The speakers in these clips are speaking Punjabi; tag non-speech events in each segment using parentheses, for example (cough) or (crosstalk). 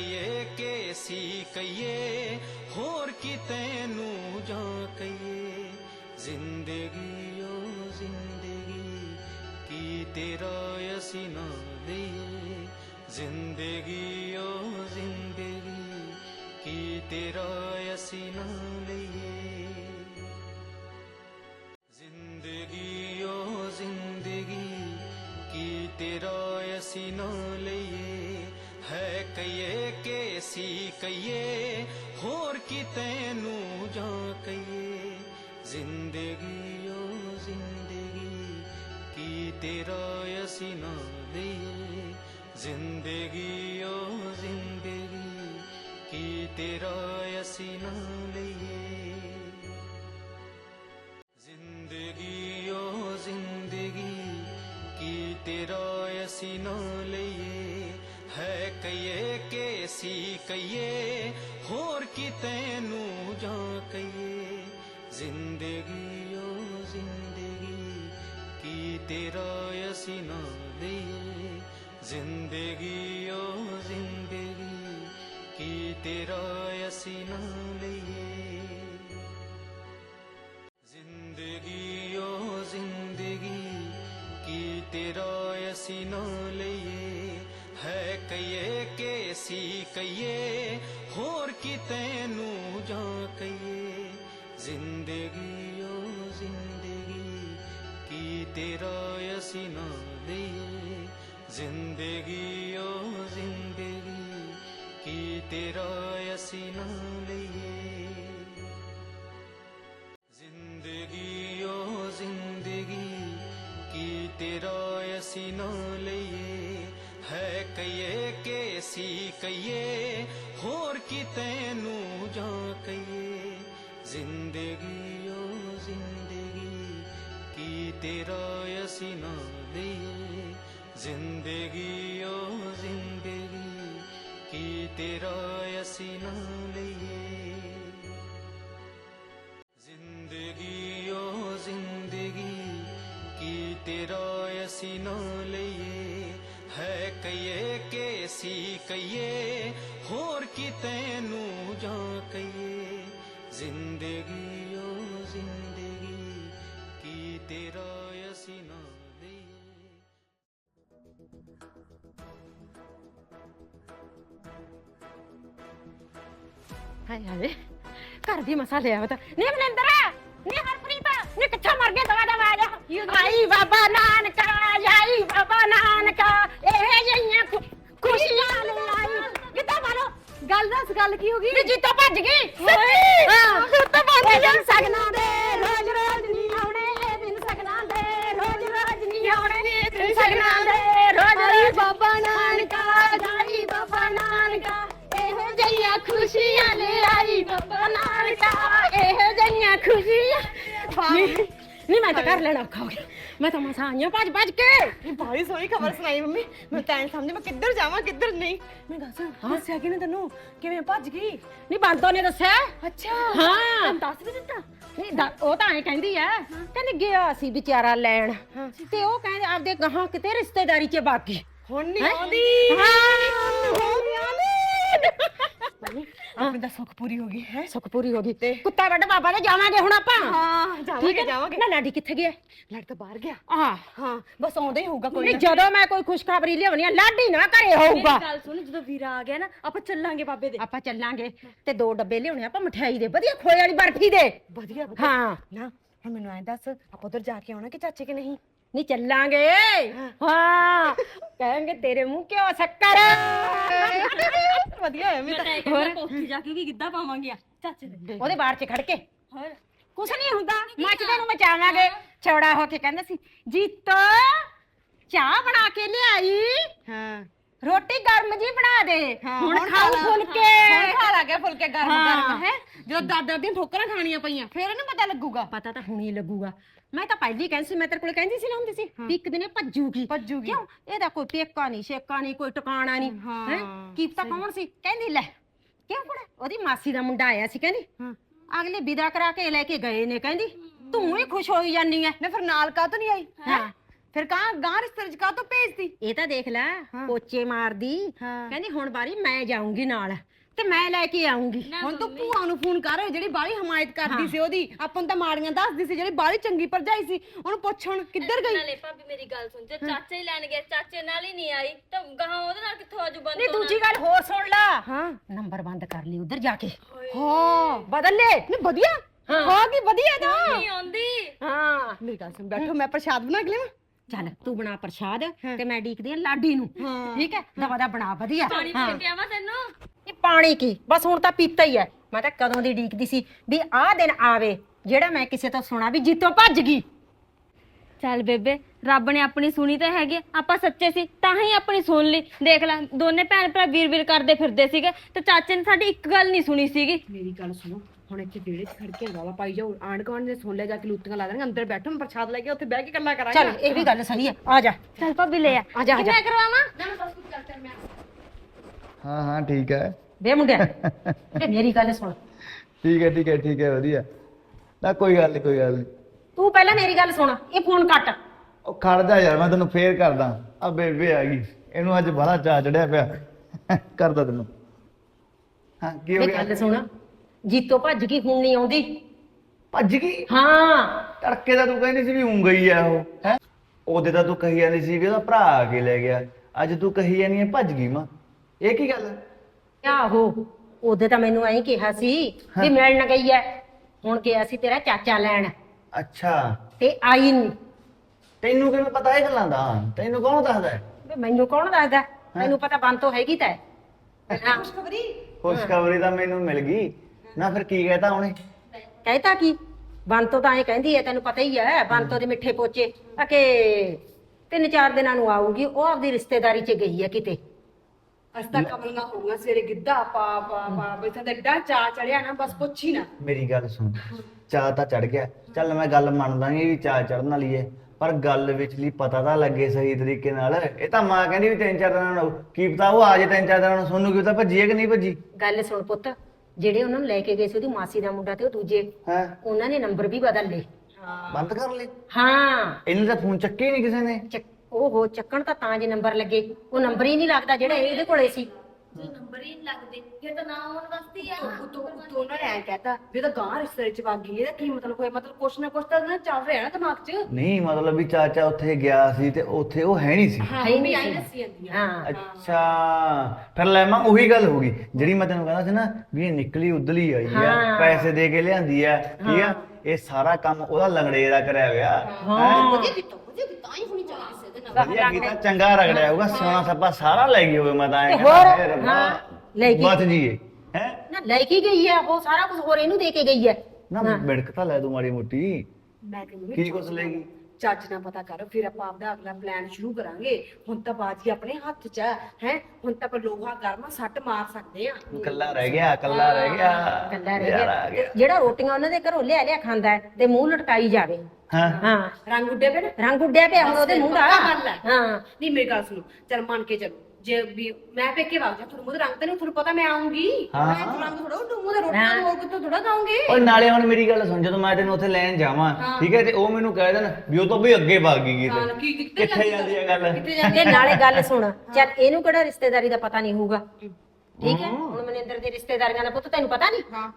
ਕਈਏ ਕਿ ਸੀ ਕਈਏ ਹੋਰ ਕੀ ਤੈਨੂੰ ਜਾ ਕਈਏ ਜ਼ਿੰਦਗੀ, ਓ ਜ਼ਿੰਦਗੀ, ਕੀ ਤੇਰਾ ਅਸੀਂ ਨਾ ਲਈਏ। ਜ਼ਿੰਦਗੀ, ਓ ਜ਼ਿੰਦਗੀ, ਕੀ ਤੇਰਾ ਅਸੀਂ ਨਾ ਲਈਏ। ਜ਼ਿੰਦਗੀ, ਓ ਜ਼ਿੰਦਗੀ, ਕੀ ਤੇਰਾ ਅਸੀਂ ਨਾ ਲਈਏ। ਹੈ ਕਈਏ ਕਿ ਸੀ ਕਈਏ ਹੋਰ ਕੀ ਤੈਨੂੰ ਜਾਂ ਕਈਏ ਜ਼ਿੰਦਗੀ ਓ ਜ਼ਿੰਦਗੀ ਕੀ ਤੇਰਾ ਅਸੀਂ ਨਾ ਲਈਏ ਜ਼ਿੰਦਗੀ ਓ ਜ਼ਿੰਦਗੀ ਕੀ ਤੇਰਾ ਅਸੀਂ ਨਾ ਲਈਏ ਜ਼ਿੰਦਗੀ ਓ ਜ਼ਿੰਦਗੀ ਕੀ ਤੇਰਾ ਅਸੀਂ ਨਾ ਲਈਏ ਹੈ ਕਈਏ ਕੇ ਸੀ ਕਈਏ ਹੋਰ ਕੀ ਤੈਨੂੰ ਜਾ ਕਈਏ ਜ਼ਿੰਦਗੀ ਓ ਜ਼ਿੰਦਗੀ, ਕੀ ਤੇਰਾ ਅਸੀਂ ਨਾ ਲਈਏ? ਜ਼ਿੰਦਗੀ ਓ ਜ਼ਿੰਦਗੀ, ਕੀ ਤੇਰਾ ਅਸੀਂ ਨਾ ਲਈਏ? ਜ਼ਿੰਦਗੀ ਓ ਜ਼ਿੰਦਗੀ, ਕੀ ਤੇਰਾ ਅਸੀਂ ਨਾ ਲਈਏ? ਹੈ ਕਈਏ ਕਿ ਸੀ ਕਈਏ ਹੋਰ ਕੀ ਤੈਨੂੰ ਜਾਂ ਕਈਏ ਜ਼ਿੰਦਗੀ ਓ ਜ਼ਿੰਦਗੀ ਕੀ ਤੇਰਾ ਅਸੀਂ ਨਾ ਲਈਏ ਜ਼ਿੰਦਗੀ ਓ ਜ਼ਿੰਦਗੀ ਕੀ ਤੇਰਾ ਅਸੀਂ ਨਾ ਲਈਏ ਜ਼ਿੰਦਗੀ ਓ ਜ਼ਿੰਦਗੀ ਕੀ ਤੇਰਾ ਅਸੀਂ ਨਾ ਲਈਏ ਹੈ ਕਈਏ ਕਿ ਸੀ ਕਈਏ ਹੋਰ ਕੀ ਤੈਨੂੰ ਜਾਂ ਕਈਏ ਜ਼ਿੰਦਗੀ ਓ ਜ਼ਿੰਦਗੀ ਕੀ ਹਾਏ। ਹਾਏ ਘਰ ਦੀ ਮਸਾਲੇ ਆਵਤ ਨੀ ਮਨਿੰਦਰ ਨੀ ਹਰਪ੍ਰੀਤ ਨੀ ਕਿੱਥੇ ਮਰ ਗਏ ਦਵਾ ਦਵਾ ਜਾ। ਆਈ ਬਾਬਾ ਨਾਨਕਾ ਆਈ ਬਾਬਾ ਨਾਨਕਾ। ਇਹ ਜਈਆਂ ਖੁਸ਼ੀਆਂ ਲੈ ਆਈ। ਕਿੱਦਾਂ ਮਾਰੋ? ਗੱਲ ਦੱਸ ਗੱਲ ਕੀ ਹੋ ਗਈ? ਨੀ ਜੀਤੋ ਭੱਜ ਗਈ। ਸੱਚੀ ਹਾਂ। ਜੀਤੋ ਭੱਜ ਗਈ। ਸਗਨਾਂ ਦੇ ਰੋਜ਼ ਰੋਜ਼ ਨਹੀਂ ਆਉਣੇ। ਇਹ ਦਿਨ ਸਗਨਾਂ ਦੇ ਰੋਜ਼ ਰੋਜ਼ ਨਹੀਂ ਆਉਣੇ। ਇਹ ਦਿਨ ਸਗਨਾਂ ਦੇ ਖੁਸ਼ੀਆਂ ਲੈ ਆਈ ਬਾਬਾ ਨਾਨਕਾ ਇਹੋ ਜਿਹੀਆਂ ਖੁਸ਼ੀਆਂ। ਨਹੀਂ ਮੈਂ ਤਾਂ ਕਰ ਲੈਣਾ ਔਖਾ ਹੋ ਗਿਆ। ਮੈਂ ਤਾਂ ਮਸਾਂ ਆਈਆਂ ਭੱਜ ਭੱਜ ਕੇ। ਇਹ ਬੜੀ ਸੋਹਣੀ ਖਬਰ ਸੁਣਾਈ ਮੰਮੀ। ਮੈਂ ਤਾਂ ਐਂ ਸਮਝ ਮੈਂ ਕਿੱਧਰ ਜਾਵਾਂ ਕਿੱਧਰ ਨਹੀਂ। ਮੈਂ ਦੱਸ ਦੱਸਿਆ ਕਿਨੇ ਤੈਨੂੰ? ਕਿਵੇਂ ਭੱਜ ਗਈ? ਨਹੀਂ ਬੰਤੋ ਨੇ ਦੱਸਿਆ। ਅੱਛਾ। ਹਾਂ। ਦੱਸ ਵੀ ਦਿੱਤਾ? ਨਹੀਂ ਦ- ਉਹ ਤਾਂ ਐ ਕਹਿੰਦੀ ਐ। ਕਹਿੰਦੀ ਗਿਆ ਸੀ ਵਿਚਾਰਾ ਲੈਣ। ਤੇ ਉਹ ਕਹਿੰਦੇ ਆਪਦੇ ਗਾਹਾਂ ਕਿਤੇ ਰਿਸ਼ਤੇਦਾਰੀ 'ਚ ਬਾਕੀ ਹੁਣ ਨਹੀਂ? ਆਉਂਦੀ। ਹਾਂ। ਹੋ ਗਿਆ ਆਪਣੀ ਦਾ ਸੁੱਖ ਪੂਰੀ ਹੋ ਗਈ ਹੈ? ਸੁੱਖ ਪੂਰੀ ਹੋ ਗਈ। ਕੁੱਤਾ ਵੱਡ ਬਾਬਾ ਦੇ ਜਾਵਾਂਗੇ ਹੁਣ ਆਪਾਂ। ਹਾਂ ਠੀਕ ਜਾਵਾਂਗੇ ਹੈ? ਜਾਵਾਂਗੇ। ਨਾ ਲਾਡੀ ਕਿੱਥੇ ਗਿਆ? ਲੜ ਤਾਂ ਬਾਹਰ ਗਿਆ। ਆਹ। ਹਾਂ ਬਸ ਆਉਂਦਾ ਹੀ ਹੋਊਗਾ ਕੋਈ ਨਹੀਂ ਜਦੋਂ ਮੈਂ ਕੋਈ ਖੁਸ਼ਖਬਰੀ ਲਿਆਉਣੀ ਆ ਲਾਡੀ ਨਾ ਘਰੇ ਹੋਊਗਾ। ਗੱਲ ਸੁਣ ਜਦੋਂ ਵੀਰਾ ਆ ਗਿਆ ਨਾ ਆਪਾਂ ਚੱਲਾਂਗੇ ਬਾਬੇ ਦੇ। ਆਪਾਂ ਚੱਲਾਂਗੇ ਤੇ ਦੋ ਡੱਬੇ ਲਿਆਉਣੇ ਆਪਾਂ ਮਠਿਆਈ ਦੇ ਵਧੀਆ ਖੋਏ ਵਾਲੀ ਬਰਫੀ ਦੇ। ਵਧੀਆ ਵਧੀਆ। ਹਾਂ। ਨਾ ਹੁਣ ਮੈਨੂੰ ਐਂ ਦੱਸ ਆਪਾਂ ਉਧਰ ਜਾ ਕੇ ਆਉਣਾ ਕਿ ਚਾਚੇ ਕੇ ਨਹੀਂ? ਨਹੀਂ ਚੱਲਾਂਗੇ। ਹਾਂ। ਕਹਾਂਗੇ ਤੇਰੇ ਮੂੰਹ ਕਿਉਂ ਸ਼ੱਕਰ? ਵਧੀਆ ਹੈ ਮੈਂ ਤਾਂ ਹੋਰ ਉੱਥੇ ਜਾ ਕੇ ਵੀ ਗਿੱਧਾ ਪਾਵਾਂਗੇ ਚਾਚੇ ਦੇ। ਉਹਦੇ ਬਾਹਰ 'ਚ ਖੜ ਕੇ। ਹੋਰ? ਕੁਛ ਨਹੀਂ ਹੁੰਦਾ। ਮੱਚਦੇ ਨੂੰ ਮਚਾਵਾਂਗੇ। ਚੌੜਾ ਹੋ ਕੇ ਕਹਿੰਦਾ ਸੀ ਜੀਤੋ ਚਾਹ ਬਣਾ ਕੇ ਲਿਆਈ। ਹਾਂ। ਰੋਟੀ ਗਰਮ ਜੀ ਬਣਾ ਦੇ। ਹਾਂ, ਹੁਣ ਹੁਣ ਖਾਓ ਖਾ ਲਾ। ਫੁਲਕੇ ਹੁਣ ਖਾ ਲਾ ਗਿਆ ਫੁਲਕੇ ਗਰਮ। ਗਰਮ ਹੈ। ਜਦੋਂ ਦਾਦਾ ਦੀਆਂ ਠੋਕਰਾਂ ਖਾਣੀਆਂ ਪਈਆਂ ਫੇਰ ਇਹਨੂੰ ਪਤਾ ਲੱਗੂਗਾ। ਪਤਾ ਤਾਂ ਹੁਣੀ ਲੱਗੂਗਾ। ਮੈਂ ਤਾਂ ਪਹਿਲੀ ਕਹਿੰਦੀ ਸੀ ਮੈਂ ਤੇਰੇ ਕੋਲ ਕਹਿੰਦੀ ਸੀ ਨਾ ਹੁੰਦੀ ਸੀ ਵੀ ਇੱਕ ਦਿਨ ਇਹ ਭੱਜੂਗੀ। ਭੱਜੂਗੀ। ਕਿਉਂ? ਇਹਦਾ ਕੋਈ ਪੇਕਾ ਨਹੀਂ ਸ਼ੇਕਾ ਨਹੀਂ ਕੋਈ ਟਿਕਾਣਾ ਨਹੀਂ ਹਾਂ, ਹੈ? ਕੀ ਪਤਾ ਕੌਣ ਸੀ? ਕਹਿੰਦੀ ਲੈ ਕਿਉਂ ਕੁੜੇ ਉਹਦੀ ਮਾਸੀ ਦਾ ਮੁੰਡਾ ਆਇਆ ਸੀ ਕਹਿੰਦੀ ਹਾਂ। ਅਗਲੇ ਵਿਦਾ ਕਰਾ ਕੇ ਲੈ ਕੇ ਗਏ ਨੇ ਕਹਿੰਦੀ ਤੂੰ ਹੀ ਖੁਸ਼ ਹੋਈ ਜਾਨੀ ਐ। ਨਾ ਫਿਰ ਨਾਲ ਕਾਹ ਤੋਂ ਨਹੀਂ ਆਈ? ਹਾਂ। ਫਿਰ ਕਾਂ ਗਾਂ ਰਿਸ਼ਤੇ ਚ ਕਾ ਤੋਂ ਭੇਜਦੀ? ਇਹ ਤਾਂ ਦੇਖ ਲੈ ਹਾਂ। ਪੋਚੇ ਮਾਰਦੀ ਹਾਂ। ਕਹਿੰਦੀ ਹੁਣ ਬਾਰੀ ਮੈਂ ਜਾਊਂਗੀ ਨਾਲ ਤੇ ਮੈਂ ਲੈ ਕੇ ਆਉਂਗੀ ਹੁਣ ਤੂੰ ਭੂਆ ਨੂੰ ਫੋਨ ਕਰ ਜਿਹੜੀ ਬਾਲੀ ਹਮਾਇਤ ਕਰਦੀ ਸੀ ਉਹਦੀ ਆਪਾਂ ਨੂੰ ਤਾਂ ਮਾੜੀਆਂ ਦੱਸਦੀ ਸੀ ਜਿਹੜੀ ਬਾਲੀ ਚੰਗੀ ਭਰਜਾਈ ਸੀ ਉਹਨੂੰ ਪੁੱਛ ਹੁਣ ਕਿੱਧਰ ਗਈ? ਨਾਲੇ ਭਾਬੀ ਮੇਰੀ ਗੱਲ ਸੁਣ ਜੇ ਚਾਚਾ ਹੀ ਲੈਣ ਗਿਆ ਚਾਚੇ ਨਾਲ ਹੀ ਨਹੀਂ ਆਈ ਤਾਂ ਗਾਹਾਂ ਉਹਦੇ ਨਾਲ ਕਿੱਥੋਂ ਆਜੂ ਬੰਦ ਨਹੀਂ ਦੂਜੀ ਗੱਲ ਹੋਰ ਸੁਣ ਲਾ। ਹਾਂ। ਨੰਬਰ ਬੰਦ ਕਰ ਲਈ ਉਧਰ ਜਾ ਕੇ। ਹਾਂ ਬਦਲ ਲੈ। ਨਹੀਂ ਵਧੀਆ। ਹਾਂ। ਹਾਂ ਕੀ ਵਧੀਆ ਤਾਂ ਨਹੀਂ ਆਉਂਦੀ। ਹਾਂ ਮੇਰੀ ਗੱਲ ਸੁਣ ਬੈਠੋ ਮੈਂ ਪ੍ਰਸ਼ਾਦ ਬਣਾ ਕੇ ਲਿਆਵਾਂ। ਚੱਲ ਤੂੰ ਬਣਾ ਪ੍ਰਸ਼ਾਦ ਹਾਂ। ਤੇ ਮੈਂ ਡੀਕਦੀ ਆ ਲਾਡੀ ਨੂੰ। ਹਾਂ। ਠੀਕ ਹੈ? ਦਵਾ ਦਾ ਬਣਾ ਵਧੀਆ। ਪਾਣੀ ਹਾਂ। ਪੀ ਕੇ ਆਵਾਂ ਤੈਨੂੰ? ਇਹ ਪਾਣੀ ਕੀ? ਬਸ ਹੁਣ ਤਾਂ ਪੀਤਾ ਹੀ ਐ ਮੈਂ ਤਾਂ ਕਦੋਂ ਦੀ ਡੀਕਦੀ ਸੀ ਵੀ ਆਹ ਦਿਨ ਆਵੇ ਜਿਹੜਾ ਮੈਂ ਕਿਸੇ ਤੋਂ ਸੁਣਾ ਵੀ ਜੀਤੋਂ ਭੱਜ ਗਈ। ਚੱਲ ਬੇਬੇ ਰੱਬ ਨੇ ਆਪਣੀ ਸੁਣੀ ਤਾਂ ਹੈਗੀ ਆ। ਆਪਾਂ ਸੱਚੇ ਸੀ ਤਾਂ ਹੀ ਆਪਣੀ ਸੁਣ ਲਈ। ਦੇਖ ਲੈ ਦੋਨੇ ਭੈਣ ਭਰਾ ਵੀਰ ਵੀਰ ਕਰਦੇ ਫਿਰਦੇ ਸੀਗੇ ਤੇ ਚਾਚੇ ਨੇ ਸਾਡੀ ਇੱਕ ਗੱਲ ਨਹੀਂ ਸੁਣੀ ਸੀਗੀ। ਮੇਰੀ ਗੱਲ ਸੁਣੋ ਹੁਣ ਇੱਥੇ ਵਿਹੜੇ 'ਚ ਖੜ ਕੇ ਰੌਲਾ ਪਾਈ ਜਾਓ। ਆਂਢ ਗੁਆਂਢ ਨੇ ਸੁਣ ਲਿਆ ਜਾ ਕੇ ਲੂਤੀਆਂ ਲਾ ਦੇਣਗੇ ਅੰਦਰ ਬੈਠੋ ਮੈਂ ਪ੍ਰਸ਼ਾਦ ਲੈ ਕੇ ਉੱਥੇ ਬਹਿ ਕੇ ਗੱਲਾਂ ਕਰਾਂਗੇ। ਚੱਲ ਇਹ ਵੀ ਗੱਲ ਸਹੀ ਐ ਆ ਜਾ। ਚੱਲ ਭਾਬੀ ਲੈ ਆ। ਆ ਜਾ ਆ ਜਾ। ਮੈਂ ਕਰਵਾਵਾਂ ਹਾਂ ਹਾਂ ਠੀਕ ਹੈ। ਵੇ ਮੁੰਡਿਆ। ਤੇ (laughs) ਮੇਰੀ ਗੱਲ ਸੁਣ। ਠੀਕ ਹੈ ਠੀਕ ਹੈ ਠੀਕ ਹੈ ਵਧੀਆ। ਨਾ ਕੋਈ ਗੱਲ ਨਹੀਂ ਕੋਈ ਗੱਲ ਨਹੀਂ ਤੂੰ ਪਹਿਲਾਂ ਮੇਰੀ ਗੱਲ ਸੁਣ। ਇਹ ਫੋਨ ਕੱਟ। ਉਹ ਖੜ ਜਾ ਯਾਰ ਮੈਂ ਤੈਨੂੰ ਫੇਰ ਕਰਦਾ। ਆ ਬੇਬੇ ਆ ਗਈ। ਇਹਨੂੰ ਅੱਜ ਬੜਾ ਚਾਅ ਚੜਿਆ ਪਿਆ। ਕਰਦਾ ਤੈਨੂੰ। ਹਾਂ ਕੀ ਹੋ ਇਹ ਗਿਆ? ਗੱਲ ਸੁਣ। ਜੀਤੋਂ ਭੱਜ ਗਈ ਹੁਣ ਨਹੀਂ ਆਉਂਦੀ। ਭੱਜ ਗਈ? ਹਾਂ। ਤੜਕੇ ਦਾ ਤੂੰ ਕਹਿੰਦੀ ਸੀ ਵੀ ਉਂ ਗਈ ਆ ਉਹ ਹੈ? ਉਹਦੇ ਤਾਂ ਤੂੰ ਕਹੀ ਜਾਂਦੀ ਸੀ ਵੀ ਉਹਦਾ ਭਰਾ ਆ ਕੇ ਲੈ ਗਿਆ। ਅੱਜ ਤੂੰ ਕਹੀ ਜਾਂਦੀ ਹੈ ਭੱਜ ਗਈ ਮਾਂ। ਇਹ ਕੀ ਗੱਲ? ਆਹੋ ਉਹਦੇ ਤਾਂ ਮੈਨੂੰ ਐਂ ਕਿਹਾ ਸੀ ਵੀ ਮਿਲਣ ਗਈ ਐ। ਹੁਣ ਗਿਆ ਸੀ ਤੇਰਾ ਚਾਚਾ ਲੈਣ। ਅੱਛਾ। ਤੇ ਆਈ ਨਹੀਂ ਤੈਨੂੰ ਕਿਵੇਂ ਪਤਾ ਇਹ ਗੱਲਾਂ ਦਾ? ਤੈਨੂੰ ਕੌਣ ਦੱਸਦਾ? ਹੈ? ਵੀ ਮੈਨੂੰ ਕੌਣ ਦੱਸਦਾ? ਤੈਨੂੰ ਪਤਾ ਬੰਦ ਤੋਂ ਹੈਗੀ ਤਾਂ ਹੈ। ਹਾਂ ਖੁਸ਼ਖਬਰੀ ਤਾਂ ਮੈਨੂੰ ਮਿਲ ਗਈ। ਨਾ ਫਿਰ ਕੀ ਕਹਿਤਾ ਉਹਨੇ? ਕਹਿਤਾ ਕੀ? ਬੰਤੋ ਤਾਂ ਐ ਕਹਿੰਦੀ ਐ ਤੈਨੂੰ ਪਤਾ ਹੀ ਐ ਬੰਤੋ ਦੇ ਮਿੱਠੇ ਪੋਚੇ। ਆ ਕਿ ਤਿੰਨ ਚਾਰ ਦਿਨਾਂ ਨੂੰ ਆਊਗੀ ਉਹ ਆਪਦੀ ਰਿਸ਼ਤੇਦਾਰੀ 'ਚ ਗਈ ਐ ਕਿਤੇ। ਅਸਤਾ ਕਮਲੀਆਂ ਹੋਊਗਾ ਸਵੇਰੇ ਗਿੱਧਾ ਪਾ ਪਾ ਪਾ ਬੈਠਾ ਤੇ ਏਡਾ ਚਾ ਚੜਿਆ ਨਾ ਬਸ ਪੁੱਛ ਹੀ ਨਾ। ਮੇਰੀ ਗੱਲ ਸੁਣ ਚਾਹ ਤਾਂ ਚੜ ਗਿਆ। ਚੱਲ ਮੈਂ ਗੱਲ ਮੰਨਦਾ ਨਹੀਂ ਵੀ ਚਾਹ ਚੜਨ ਵਾਲੀ ਏ ਪਰ ਗੱਲ ਵਿਚਲੀ ਪਤਾ ਤਾਂ ਲੱਗੇ ਸਹੀ ਤਰੀਕੇ ਨਾਲ। ਇਹ ਤਾਂ ਮਾਂ ਕਹਿੰਦੀ ਵੀ ਤਿੰਨ ਚਾਰ ਦਿਨਾਂ ਨੂੰ ਕੀ ਪਤਾ ਉਹ ਆ ਜੇ ਤਿੰਨ ਚਾਰ ਦਿਨਾਂ ਨੂੰ ਸੋਨੂੰ ਕੀ ਪਤਾ ਭੱਜੀ ਹੈ ਕਿ ਨਹੀਂ ਭੱਜੀ? ਗੱਲ ਸੁਣ ਪੁੱਤ ਜਿਹੜੇ ਉਹਨਾਂ ਨੂੰ ਲੈ ਕੇ ਗਏ ਸੀ ਉਹਦੀ ਮਾਸੀ ਦਾ ਮੁੰਡਾ ਤੇ ਉਹ ਦੂਜੇ। ਹੈ? ਉਹਨਾਂ ਨੇ ਨੰਬਰ ਵੀ ਬਦਲ ਲਏ। ਬੰਦ ਕਰ ਲੈ ਹਾਂ। ਇਹਨੇ ਤਾਂ ਫੋਨ ਚੱਕੇ ਹੀ ਨਹੀਂ ਕਿਸੇ ਨੇ? ਚੱਕ- ਉਹ ਚੱਕਣ ਤਾਂ ਤਾਂ ਜੇ ਨੰਬਰ ਲੱਗੇ। ਉਹ ਨੰਬਰ ਹੀ ਨਹੀਂ ਲੱਗਦਾ ਜਿਹੜਾ ਇਹਦੇ ਕੋਲੇ ਸੀ। ਨੰਬਰ ਹੀ ਨਹੀਂ ਲੱਗਦੇ ਫਿਰ ਤਾਂ ਨਾ ਆਉਣ ਵਾਸਤੇ ਆ। ਉਤੋਂ ਉਤੋਂ ਉਹਨਾਂ ਨੇ ਐ ਕਹਿਤਾ ਵੀ ਇਹ ਤਾਂ ਗਾਂ ਰਿਸ਼ਤੇ ਚ ਵਗ ਗਈ ਇਹਦਾ ਕੀ ਮਤਲਬ ਹੋਇਆ? ਮਤਲਬ ਕੁਛ ਨਾ ਕੁਛ ਤਾਂ ਨਾ ਚੱਲ ਰਿਹਾ ਨਾ ਦਿਮਾਗ 'ਚ। ਨਹੀਂ ਮਤਲਬ ਵੀ ਚਾਚਾ ਉੱਥੇ ਗਿਆ ਸੀ ਤੇ ਉੱਥੇ ਉਹ ਹੈ ਨਹੀਂ ਸੀ। ਹਾਂ ਹੈ ਹੀ ਮੰਮੀ ਨਹੀਂ ਆਈ ਸੀ। ਦੱਸੀ ਜਾਂਦੀ ਆ ਹਾਂ। ਅੱਛਾ ਫਿਰ ਲੈ ਮਾਂ ਉਹੀ ਗੱਲ ਹੋ ਗਈ। ਜਿਹੜੀ ਮੈਂ ਤੈਨੂੰ ਕਹਿੰਦਾ ਸੀ ਨਾ ਵੀ ਇਹ ਨਿਕਲੀ ਉਦਲੀ ਆਈ ਆ ਹਾਂ। ਪੈਸੇ ਦੇ ਕੇ ਲਿਆਂਦੀ ਆ ਠੀਕ ਆ? ਇਹ ਸਾਰਾ ਕੰਮ ਉਹਦਾ ਲੰਗੜੇ ਦਾ ਕਰਿਆ ਹੋਇਆ। ਹੈਂ? ਵਧੀਆ ਕੀਤਾ। ਵਧੀਆ ਕੀਤਾ ਆਈ ਹੋਣੀ ਚਾਹੀਦੀ ਕਿਸੇ ਦੇ ਨਾਲ। ਵਧੀਆ ਕੀਤਾ ਚੰਗਾ ਰਗੜਿਆ ਹੋਊਗਾ ਸੋਨਾ ਸੱਪਾ ਸਾਰਾ ਲੈ ਗਈ ਹੋਵੇ ਮੈਂ ਤਾਂ ਐਂ ਤੇ ਕਹਿੰਦਾ, ਹੋਰ? ਹੇ ਰੱਬਾ, ਹਾਂ, ਲੈ ਗਈ। ਬਚ ਜੀਏ ਹੈ? ਨਾ ਲੈ ਕੇ ਗਈ ਹੈ ਉਹ ਸਾਰਾ ਕੁਝ ਹੋਰ ਇਹਨੂੰ ਦੇ ਕੇ ਗਈ ਹੈ ਨਾ ਮਿੜਕ ਤਾਂ ਲੈ ਦੂੰ ਮਾੜੀ ਮੋਟੀ। ਮੈਂ ਕਹਿੰਦੀ ਕੀ ਕੁਛ ਲੈ ਗਈ? ਚੱਜ ਨਾ ਪਤਾ ਕਰ ਫਿਰ ਆਪਾਂ ਆਪਦਾ ਅਗਲਾ ਪਲਾਨ ਸ਼ੁਰੂ ਕਰਾਂਗੇ। ਹੁਣ ਤਾਂ ਬਾਜੀ ਆਪਣੇ ਹੱਥ 'ਚ ਹੈ? ਹੈਂ? ਹੁਣ ਤਾਂ ਆਪਾਂ ਲੋਹਾ ਗਰਮਾ ਸੱਟ ਮਾਰ ਸਕਦੇ ਆ ਕੱਲਾ ਰਹਿ ਗਿਆ ਕੱਲਾ ਰਹਿ ਗਿਆ। ਕੱਲਾ ਰਹਿ ਯਾਰ ਆ ਗਿਆ। ਜਿਹੜਾ ਰੋਟੀਆਂ ਉਹਨਾਂ ਦੇ ਘਰੋਂ ਲਿਆ ਲਿਆ ਖਾਂਦਾ ਹੈ ਤੇ ਮੂੰਹ ਲਟਕਾਈ ਜਾਵੇ। ਹਾਂ। ਹਾਂ। ਰੰਗ ਉੱਡੇ ਪਏ ਨਾ? ਰੰਗ ਉੱਡਿਆ ਪਿਆ ਹੁਣ ਉਹਦੇ ਮੂੰਹ ਦਾ। ਪੱਕਾ ਗੱਲ ਹੈ। ਹਾਂ। ਨਹੀਂ ਮੇਰੀ ਗੱਲ ਸੁਣੋ। ਚਲ ਮੰਨ ਕੇ ਚੱਲੋ। ਜੇ ਵੀ ਮੈਂ ਪੇਕੇ ਵਗ ਜਾ ਤੁਹਾਨੂੰ ਰੰਗ ਤੇ ਨਹੀਂ ਤੁਹਾਨੂੰ ਪਤਾ ਮੈਂ ਆਉਂਗੀ ਹਾਂ, ਮੈਂ ਤਾਂ ਰੰਗ ਥੋੜਾ ਉੱਡੂ ਦੇ ਰੋਟੀਆਂ ਨੂੰ ਹੋਰ ਕਿਤੋਂ ਥੋੜਾ ਖਾਉਂਗੇ ਓਏ ਨਾਲੇ ਹੁਣ ਮੇਰੀ ਗੱਲ ਸੁਣ ਜਦੋਂ ਮੈਂ ਤੈਨੂੰ ਉੱਥੇ ਲੈਣ ਜਾਵਾਂ ਠੀਕ ਹੈ ਤੇ ਉਹ ਮੈਨੂੰ ਕਹਿ ਦੇਣ ਵੀ ਉਹ ਤਾਂ ਵੀ ਅੱਗੇ ਭੱਗ ਗਈ ਹਾਂ, ਕਿਤੇ ਕੀ ਕਿੱਥੇ ਕਿੱਥੇ ਜਾਂਦੀ ਹੈ ਗੱਲ? ਕਿੱਥੇ ਜਾਂਦੀ ਤੇ ਨਾਲੇ ਗੱਲ ਸੁਣ ਚੱਲ ਇਹਨੂੰ ਕਿਹੜਾ ਰਿਸ਼ਤੇਦਾਰੀ ਦਾ ਪਤਾ ਨਹੀਂ ਹੋਊਗਾ? ਠੀਕ ਹੈ। ਹੁਣ ਮਨਿੰਦਰ ਦੀ ਰਿਸ਼ਤੇਦਾਰੀਆਂ ਦਾ ਪੁੱਤ ਤੈਨੂੰ ਪਤਾ ਨਹੀਂ? ਹਾਂ।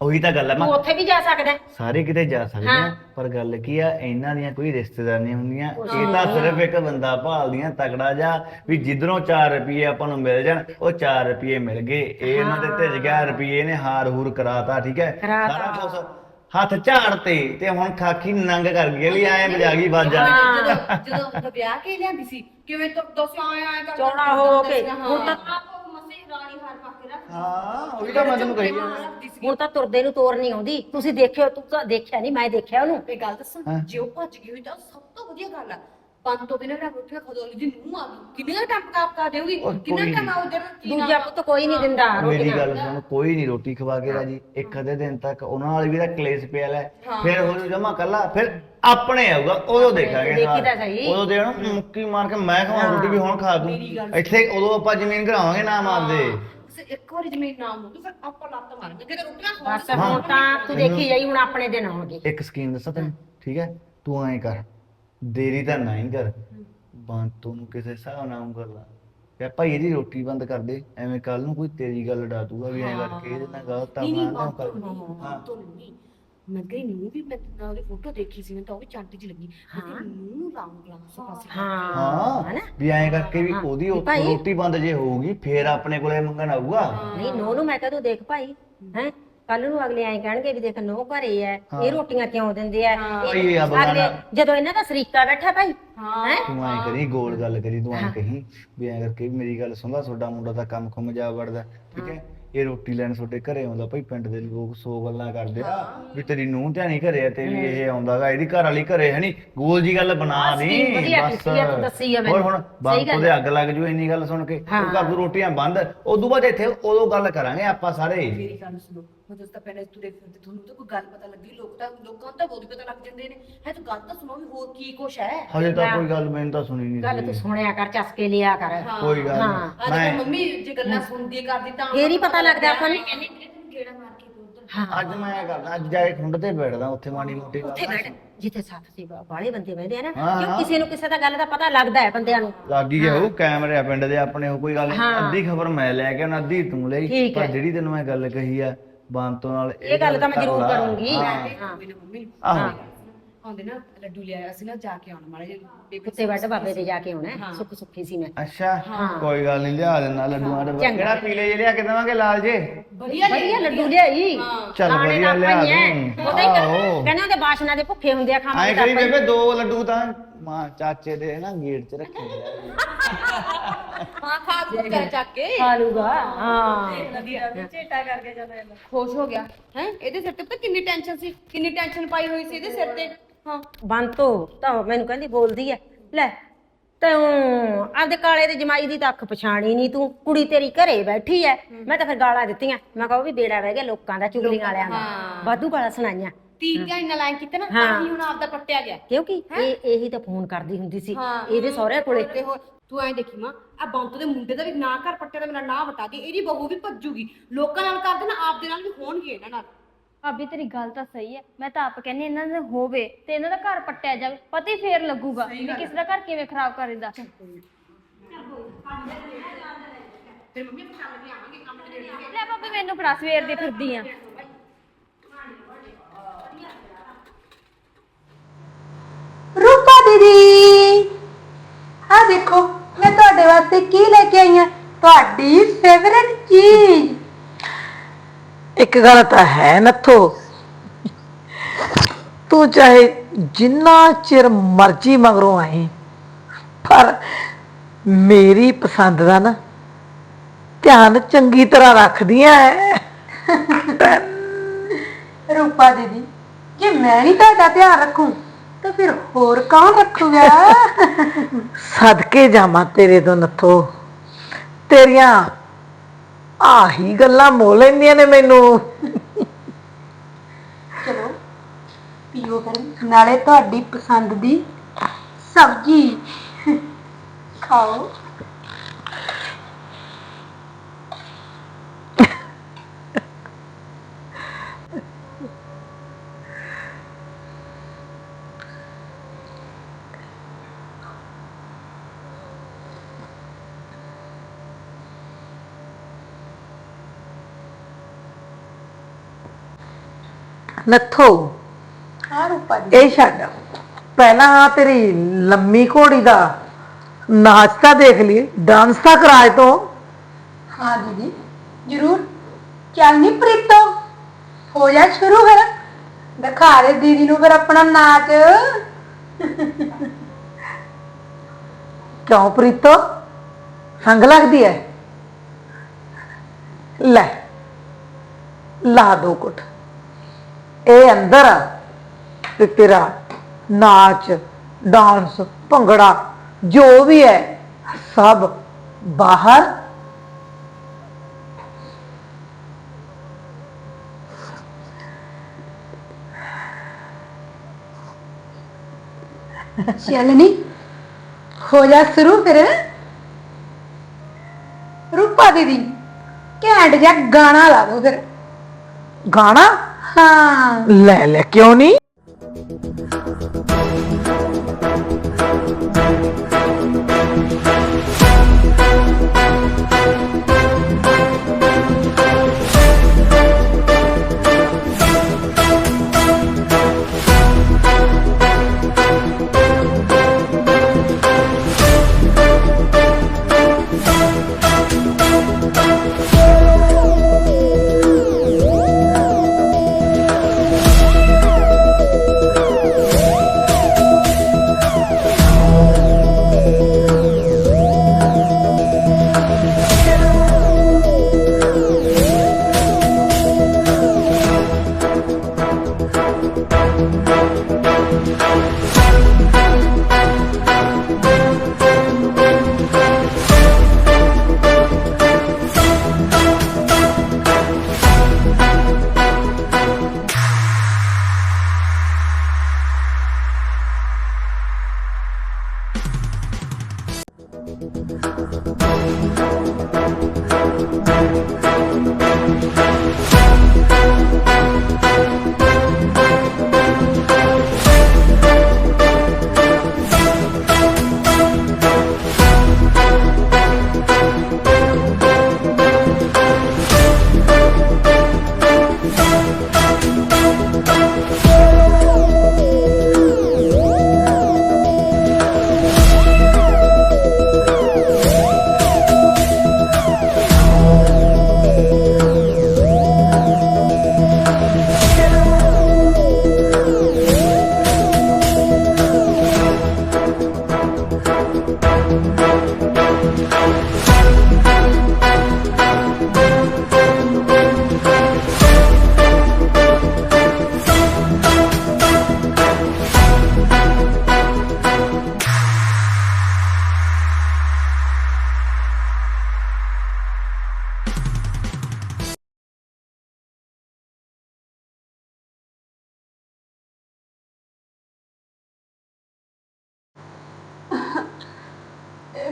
ਉਹੀ ਤਾਂ ਗੱਲ ਹੈ ਤੂੰ ਮੈਂ ਉੱਥੇ ਵੀ ਜਾ ਸਕਦਾ ਹੈ। ਸਾਰੇ ਕਿਤੇ ਜਾ ਸਕਦੇ ਆ ਪਰ ਗੱਲ ਕੀ ਆ ਇਹਨਾਂ ਦੀਆਂ ਕੋਈ ਰਿਸ਼ਤੇਦਾਰ ਨਹੀਂ ਹੁੰਦੀਆਂ ਇਹ ਤਾਂ ਸਿਰਫ ਇੱਕ ਬੰਦਾ ਭਾਲਦੀਆਂ ਤਕੜਾ ਜਾ ਵੀ ਜਿੱਧਰੋਂ 4 ਰੁਪਏ ਆਪਾਂ ਨੂੰ ਮਿਲ ਜਾਣ ਉਹ 4 ਰੁਪਏ ਮਿਲ ਗਏ ਇਹ ਇਹਨਾਂ ਦੇ ਤੇ ਗਿਆ ਰੁਪਏ ਨੇ ਹਾਰ ਹੂਰ ਕਰਾਤਾ ਠੀਕ ਹੈ? ਕਰਾਤਾ। ਸਾਰਾ ਕੁਝ ਹੱਥ ਝਾੜਤੇ ਤੇ ਹੁਣ ਖਾਕੀ ਨੰਗ ਕਰ ਗਈ ਲਈ ਐ ਵਜਾ ਗਈ ਬਾਜਾ ਜਦੋਂ ਵਿਆਹ ਕੇ ਲਿਆਂਦੀ ਸੀ ਕਿਵੇਂ ਤੋਂ ਦੋਸਿਆ ਆਏ ਆਏ ਕਰ ਚੌੜਾ ਹੋ ਕੇ ਹੁਣ ਤਾਂ ਆਪੋ ਰਾਣੀ ਹਾਰ ਪਾ ਕੇ ਰੱਖ ਹਾਂ ਉਹੀ ਤਾਂ ਮੈਂ ਤੈਨੂੰ ਕਹੀ ਜਾਂਦਾ। ਹੁਣ ਤਾਂ ਤੁਰਦੇ ਨੂੰ ਤੋਰ ਨਹੀਂ ਆਉਂਦੀ। ਤੁਸੀਂ ਦੇਖਿਓ ਤੂੰ ਤਾਂ ਦੇਖਿਆ ਨਹੀਂ ਮੈਂ ਦੇਖਿਆ ਉਹਨੂੰ। ਇਹ ਗੱਲ ਦੱਸਾਂ ਹਾਂ। ਜੇ ਉਹ ਭੱਜ ਗਈ ਹੋਈ ਤਾਂ ਸਭ ਤੋਂ ਵਧੀਆ ਗੱਲ ਆ। ਪੰਜ ਤੋਂ ਬਿਨਾਂ ਰੱਖ ਰੋਟੀਆਂ ਖਦੋਲੀ ਦੀ ਨੂੰ ਆ ਗਈ। ਕਿੰਨਾ ਟਾਈਮ ਕਾਪ ਕਾ ਦੇਊਗੀ? ਉਹ ਕਿੰਨਾ ਕੋਈ ਟਾਈਮ ਆਉ ਜਰ ਦੂਜਾ ਪੁੱਤ ਕੋਈ ਨਹੀਂ ਦਿੰਦਾ ਮੇਰੀ ਰੋਟੀਆਂ ਗੱਲ ਸੁਣ ਕੋਈ ਨਹੀਂ ਰੋਟੀ ਖਵਾ ਕੇ ਰਾਜੀ। ਇੱਕ ਅੱਧੇ ਦਿਨ ਤੱਕ ਉਹਨਾਂ ਨਾਲ ਵੀ ਤਾਂ ਕਲੇਸ਼ ਪਿਆ ਲੈ। ਫਿਰ ਹੋ ਜਮਾ ਕੱਲਾ ਫਿਰ ਆਪਣੇ ਆਊਗਾ ਉਦੋਂ ਦੇਖਾਂਗੇ ਦੇਖੀ ਸਾਰ। ਤਾਂ ਸਹੀ। ਉਦੋਂ ਦੇ ਉਹਨੂੰ ਮੁੱਕੀ ਮਾਰ ਕੇ ਮੈਂ ਖਾਵਾਂ ਰੋਟੀ ਵੀ ਹੁਣ ਖਾ ਦੂੰ। ਇੱਥੇ ਉਦੋਂ ਆਪਾਂ ਜ਼ਮੀਨ ਘਰਾਵਾਂਗੇ ਨਾ ਮਾਰਦੇ ਇੱਕ ਵਾਰੀ ਜ਼ਮੀਨ ਨਾ ਹੋਊਗੀ ਫਿਰ ਆਪਾਂ ਲੱਤ ਮਾਰਾਂਗੇ। ਕਿਤੇ ਰੋਟੀਆਂ ਖਵਾ ਬਸ ਹੁਣ ਤਾਂ ਤੂੰ ਦੇਖੀ ਜਾਈ ਹੁਣ ਆਪਣੇ ਦਿਨ ਆਉਣਗੇ। ਇੱਕ ਸਕੀਮ ਦੱਸਾਂ ਤੈਨੂੰ ਠੀਕ ਹੈ? ਤੂੰ ਐਂ ਕਰ ਦੇਰੀ ਤਾਂ ਨਾ ਹੀ ਕਰ। ਬੰਤੋਂ ਨੂੰ ਕਿਸੇ ਹਿਸਾਬ ਨਾਲ ਕਰ ਲਾ। ਯਾ ਭਾਈ ਇਹਦੀ ਰੋਟੀ ਬੰਦ ਕਰ ਦੇ ਐਵੇਂ ਕੱਲ ਨੂੰ ਕੋਈ ਤੇਰੀ ਗੱਲ ਡਾ ਦੂਗਾ ਵੀ ਐਂ ਕਰਕੇ ਇਹਦੇ ਨਾਲ ਗਲਤ ਆ ਨਹੀਂ ਨਹੀਂ ਬਣਾ ਨਾ ਕਰ। ਹਾਂ। ਤੋਂ ਨਹੀਂ। ਮੈਂ ਕਹੀ ਨੂੰ ਵੀ ਮੈਂ ਨਾ ਉਹਦੀ ਫੋਟੋ ਦੇਖੀ ਸੀ ਮੈਂ ਤਾਂ ਉਹ ਵੀ ਚੰਟ ਚ ਲੱਗੀ। ਮੈਂ ਕਿਹਾ ਨੂੰ ਲਾਉਂਗਾ ਉਸ ਪਾਸੇ ਹਾਂ। ਹਾਂ ਵੀ ਐਂ ਕਰਕੇ ਵੀ ਉਹਦੀ ਭਾਈ- ਰੋਟੀ ਬੰਦ ਜੇ ਹੋਊਗੀ ਫੇਰ ਆਪਣੇ ਕੋਲੇ ਮੰਗਣ ਆਊਗਾ। ਨਹੀਂ ਨੋ ਨੂੰ ਮੈਂ ਕਹਦੂ ਦੇਖ ਭਾਈ ਹੈ? ਕੱਲ ਨੂੰ ਅਗਲੇ ਐਂ ਕਹਿਣਗੇ ਵੀ ਦੇਖ ਨੋ ਘਰੇ ਐ ਇਹ ਰੋਟੀਆਂ ਕਿਉਂ ਦਿੰਦੇ ਐ? ਭਾਈ ਇਹ ਆ ਬਗਾਨਾ- ਅਗਲੇ ਜਦੋਂ ਇਹਨਾਂ ਦਾ ਸਰੀਕਾ ਬੈਠਾ ਭਾਈ ਹੈ। ਤੂੰ ਐਂ ਕਰੀ ਗੋਲ ਗੱਲ ਕਰੀ ਤੂੰ ਐਂ ਕਹੀਂ ਵੀ ਐਂ ਕਰਕੇ ਵੀ ਮੇਰੀ ਗੱਲ ਸੁਣਦਾ ਤੁਹਾਡਾ ਮੁੰਡਾ ਤਾਂ ਕੰਮ ਖੁੰਮ ਜਾ ਵੜਦਾ ਠੀਕ ਹੈ। ਇਹ ਰੋਟੀ ਲੈਣ ਤੁਹਾਡੇ ਘਰੇ ਆਉਂਦਾ ਭਾਈ ਪਿੰਡ ਦੇ ਲੋਕ ਸੌ ਗੱਲਾਂ ਕਰਦੇ ਆ ਵੀ ਤੇਰੀ ਨੂੰਹ ਧਿਆਨੀ ਘਰੇ ਆ ਤੇ ਵੀ ਇਹ ਆਉਂਦਾਗਾ ਇਹਦੀ ਘਰ ਵਾਲੀ ਘਰੇ ਹੈ ਨਹੀਂ। ਗੋਲ ਜੀ ਗੱਲ ਬਣਾ ਦੀ ਵਧੀਆ ਬਸ। ਕੀਤੀ ਆ, ਤੂੰ ਦੱਸੀ ਆ ਹੋਰ ਮੈਨੂੰ। ਹੁਣ ਬੰਦ ਉਹਦੇ ਅੱਗ ਲੱਗ ਜੂ ਇੰਨੀ ਗੱਲ ਸੁਣ ਕੇ। ਤੂੰ ਕਰ ਦੂ ਰੋਟੀਆਂ ਬੰਦ ਉਦੋਂ ਬਾਅਦ ਇੱਥੇ ਉਦੋਂ ਗੱਲ ਕਰਾਂਗੇ ਆਪਾਂ ਸਾਰੇ। ਮੇਰੀ ਗੱਲ ਸੁਣੋ। ਮੈਂ ਤੁਸੀਂ ਤਾਂ ਪਹਿਲੇ ਤੁਰੇ ਫਿਰਦੇ ਤੁਹਾਨੂੰ ਤਾਂ ਕੋਈ ਗੱਲ ਪਤਾ ਲੱਗੀ ਲੋਕ ਤਾਂ ਲੋਕਾਂ ਨੂੰ ਤਾਂ ਬਹੁਤ ਪਤਾ ਲੱਗ ਜਾਂਦੇ ਨੇ। ਹੈ ਤੂੰ ਗੱਲ ਤਾਂ ਸੁਣੋ ਵੀ ਹੋਰ ਕੀ ਕੁਛ ਹੈ? ਹਜੇ ਤਾਂ ਕੋਈ ਗੱਲ ਮੈਨੂੰ ਤਾਂ ਸੁਣੀ ਨਹੀਂ ਗੱਲ ਤੂੰ ਸੁਣਿਆ ਕਰ ਚਸਕੇ ਲਿਆ ਕਰ। ਕੋਈ ਗੱਲ ਹਾਂ। ਨਹੀਂ। ਮੈਂ ਤਾਂ ਮੰਮੀ ਜੇ ਗੱਲਾਂ ਸੁਣਦੀ ਕਰਦੀ ਤਾਂ ਫੇਰ ਹੀ ਪਤਾ ਲੱਗਦਾ ਆਪਾਂ ਨੂੰ। ਕਿਹੜਾ ਮਾਰ ਕੇ ਉਧਰ ਹਾਂ। ਅੱਜ ਮੈਂ ਕਰਦਾ ਅੱਜ ਜਾ ਕੇ ਖੁੰਡ ਤੇ ਬੈਠਦਾ ਉੱਥੇ ਮਾੜੀ ਮੋਟੀ ਗੱਲ ਉੱਥੇ ਬੈਠ ਜਿੱਥੇ ਸਾਥ ਸੀ ਬਾਲੇ ਬੰਦੇ ਬਹਿੰਦੇ ਆ ਨਾ ਹਾਂ, ਕਿਉਂ ਹਾਂ। ਕਿਸੇ ਨੂੰ ਕਿਸੇ ਦਾ ਗੱਲ ਦਾ ਪਤਾ ਲੱਗਦਾ ਹੈ ਬੰਦਿਆਂ ਨੂੰ? ਲੱਗ ਹੀ ਗਿਆ ਉਹ ਕੈਮਰੇ ਆ ਪਿੰਡ ਦੇ ਆਪਣੇ ਉਹ ਕੋਈ ਗੱਲ ਨਹੀਂ ਅੱਧੀ ਖਬਰ ਮੈਂ ਲੈ ਕੇ ਆਉਣਾ ਅੱਧੀ ਤੂੰ ਲਈ ਠੀਕ ਪਰ ਹੈ। ਜਿਹੜੀ ਤੈਨੂੰ ਮੈਂ ਗੱਲ ਕਹੀ ਆ ਬੰਤੋਂ ਨਾਲ ਇਹ ਗੱਲ ਤਾਂ ਮੈਂ ਜ਼ਰੂਰ ਲਾ। ਕਰੂੰਗੀ ਹਾਂ। ਹਾਂ ਮੰਮੀ ਨੇ ਮੰਮੀ ਆਹੋ ਆਉਂਦੇ ਨਾ ਲੱਡੂ ਲਿਆਇਆ ਸੀ ਨਾ ਜਾ ਕੇ ਆਉਣਾ ਮਾੜਾ ਜਿਹਾ ਬੇਬੀ ਕੁੱਤੇ ਵੱਡ ਬਾਬੇ ਦੇ ਜਾ ਕੇ ਆਉਣਾ ਹੈ। ਸੁੱਖ ਸੁੱਖੀ ਸੀ ਮੈਂ ਅੱਛਾ ਕੋਈ ਗੱਲ ਨਹੀਂ ਲਿਆ ਦੇਣਾ ਲੱਡੂਆਂ ਦਾ ਕਿਹੜਾ ਪੀਲੇ ਜੇ ਲਿਆ ਕੇ ਦੇਵਾਂਗੇ ਲਾਲ ਜੇ ਵਧੀਆ ਵਧੀਆ ਲੱਡੂ ਲਿਆਈ ਚੱਲ ਖਾਣੇ ਵਧੀਆ ਤਾਂ ਲਿਆ ਆਪਾਂ ਹੀ ਐ। ਦੂੰ। ਉਹਦਾ ਹੀ ਕਰ- ਆਹੋ। ਕਹਿੰਦੇ ਉਹਦੇ ਬਾਸ਼ਨਾ ਦੇ ਭੁੱਖੇ ਹੁੰਦੇ ਆ ਐਂ ਖਾਵਾਂਗੇ ਤਾਂ ਕਰੀ ਆਪਾਂ ਹੀ। ਬੇਬੇ ਦੋ ਲੱਡੂ ਤਾਂ ਮਾਂ ਚਾਚੇ ਦੇ ਨਾ ਗੇਟ 'ਚ ਰੱਖੇ ਹੋਏ ਆ। ਹਾਂ ਖਾ ਕੇ ਕਰ ਚੱਕ ਕੇ। ਖਾ ਲੂਗਾ। ਹਾਂ। ਖੁਸ਼ ਹੋ ਗਿਆ। ਹੈ? ਇਹਦੇ ਸਿਰ ਤੇ ਪਤਾ ਕਿੰਨੀ ਟੈਨਸ਼ਨ ਸੀ? ਕਿੰਨੀ ਟੈਨਸ਼ਨ ਪਾਈ ਹੋਈ ਸੀ ਇਹਦੇ ਸਿਰ ਤੇ? ਹਾਂ। ਬੰਤੋ ਤਾਂ ਮੈਨੂੰ ਕਹਿੰਦੀ ਬੋਲਦੀ ਐ। ਲੈ ਤੂੰ ਆਪਦੇ ਕਾਲੇ ਦੇ ਜਮਾਈ ਦੀ ਤਾਂ ਅੱਖ ਪਛਾਣੀ ਨਹੀਂ ਤੂੰ। ਕੁੜੀ ਤੇਰੀ ਘਰੇ ਬੈਠੀ ਐ। ਮੈਂ ਤਾਂ ਫਿਰ ਗਾਲਾਂ ਦਿੱਤੀਆਂ। ਮੈਂ ਕਿਹਾ ਉਹ ਵੀ ਬੇੜਾ ਬਹਿ ਗਿਆ ਲੋਕਾਂ ਦਾ ਚੁਗਲੀਆਂ ਵਾਲਿਆਂ ਦਾ। ਵਾਧੂ ਗਾਲਾਂ ਸੁਣਾਈਆਂ। ਤੀਨ ਜਾਂ ਇੰਨਾ ਲਾਈਨ ਕੀਤਾ ਨਾ ਹਾਂ। ਤਾਂ ਹੀ। ਹੁਣ ਆਪਦਾ ਪੱਟਿਆ ਗਿਆ। ਕਿਉਂਕਿ ਇਹ ਇਹੀ ਤਾਂ ਫੋਨ ਕਰਦੀ ਹੁੰਦੀ ਸੀ। ਇਹਦੇ ਸਹੁਰੇ ਕੋਲੇ। ਤੇ ਹੋਰ। ਤੂੰ ਐਂ ਦੇਖੀ ਮਾਂ ਆ ਬੰਤ ਦੇ ਮੁੰਡੇ ਦਾ ਵੀ ਨਾਂ ਘਰ ਪੱਟਿਆ ਦਾ ਮੇਰਾ ਨਾਂ ਵਟਾ ਦੀ ਇਹਦੀ ਬਹੂ ਵੀ ਭੱਜੂਗੀ। ਲੋਕਾਂ ਨਾਲ ਕਰਦੇ ਨਾ ਆਪਦੇ ਨਾਲ ਵੀ ਹੋਣਗੇ ਇਹਨਾਂ ਨਾਲ। ਭਾਬੀ ਤੇਰੀ ਗੱਲ ਤਾਂ ਸਹੀ ਹੈ। ਮੈਂ ਤਾਂ ਆਪ ਕਹਿੰਦੀ ਇਹਨਾਂ ਦਾ ਹੋਵੇ ਤੇ ਇਹਨਾਂ ਦਾ ਘਰ ਪੱਟਿਆ ਜਾਵੇ ਪਤਾ ਹੀ ਫੇਰ ਲੱਗੂਗਾ ਵੀ ਕਿਸੇ ਦਾ ਘਰ ਕਿਵੇਂ ਖਰਾਬ ਕਰੀਦਾ ਲੈ ਭਾਬੀ ਮੈਨੂੰ ਫੜਾ ਸਵੇਰ ਦੀ ਫਿਰਦੀ ਆ। ਰੂਪਾ ਦੀਦੀ ਆ ਦੇਖੋ। ਮੈਂ ਤੁਹਾਡੇ ਵਾਸਤੇ ਕੀ ਲੈ ਕੇ ਆਈ ਹਾਂ? ਤੁਹਾਡੀ ਫੇਵਰਿਟ ਚੀਜ਼। ਇੱਕ ਗੱਲ ਤਾਂ ਹੈ ਨੱਥੋ। ਤੂੰ ਚਾਹੇ ਜਿੰਨਾ ਚਿਰ ਮਰਜ਼ੀ ਮਗਰੋਂ ਆਈ ਪਰ ਮੇਰੀ ਪਸੰਦ ਦਾ ਨਾ ਧਿਆਨ ਚੰਗੀ ਤਰ੍ਹਾਂ ਰੱਖਦੀਆਂ ਐ। ਰੂਪਾ ਦੀਦੀ ਜੇ ਮੈਂ ਨਹੀਂ ਤੁਹਾਡਾ ਧਿਆਨ ਰੱਖੂੰ ਤਾਂ ਫਿਰ ਹੋਰ ਕੌਣ ਰੱਖੂਗਾ? ਸਦਕੇ ਜਾਵਾਂ ਤੇਰੇ ਤੋਂ ਨੱਥੋ। ਤੇਰੀਆਂ ਆਹੀ ਗੱਲਾਂ ਮੋ ਲੈਂਦੀਆਂ ਨੇ ਮੈਨੂੰ। ਚਲੋ ਪੀਓ ਨਾਲੇ ਤੁਹਾਡੀ ਪਸੰਦ ਦੀ ਸਬਜ਼ੀ। ਖਾਓ। ਨੱਥੋ। ਰੂਪਾ ਜੀ। ਇਹ ਛੱਡ। ਪਹਿਲਾਂ ਆਹ ਤੇਰੀ ਲੰਮੀ ਘੋੜੀ ਦਾ ਨਾਚ ਤਾਂ ਦੇਖ ਲਈ ਡਾਂਸ ਤਾਂ ਕਰਾਏ ਤੋਂ। ਹਾਂ ਦੀਦੀ ਜ਼ਰੂਰ। ਚੱਲ ਨਹੀਂ ਪ੍ਰੀਤੋ ਹੋ ਜਾ ਸ਼ੁਰੂ ਫਿਰ। ਦਿਖਾ ਦੇ ਦੀਦੀ ਨੂੰ ਫਿਰ ਆਪਣਾ ਨਾਚ। ਕਿਉਂ ਪ੍ਰੀਤੋ? ਸੰਗ ਲੱਗਦੀ ਹੈ ਲੈ ਲਾ ਦੋ ਕੁੱਟ ਇਹ ਅੰਦਰ ਆ ਤੇ ਤੇਰਾ ਨਾਚ ਡਾਂਸ ਭੰਗੜਾ ਜੋ ਵੀ ਹੈ ਸਭ ਬਾਹਰ। ਚੱਲ ਨੀ ਹੋ ਜਾ ਸ਼ੁਰੂ ਫਿਰ। ਰੂਪਾ ਦੀਦੀ ਘੈਂਟ ਜਿਹਾ ਗਾਣਾ ਲਾ ਦੋ ਫਿਰ। ਗਾਣਾ? ਹਾਂ। ਲੈ ਲੈ ਕਿਉਂ ਨਹੀਂ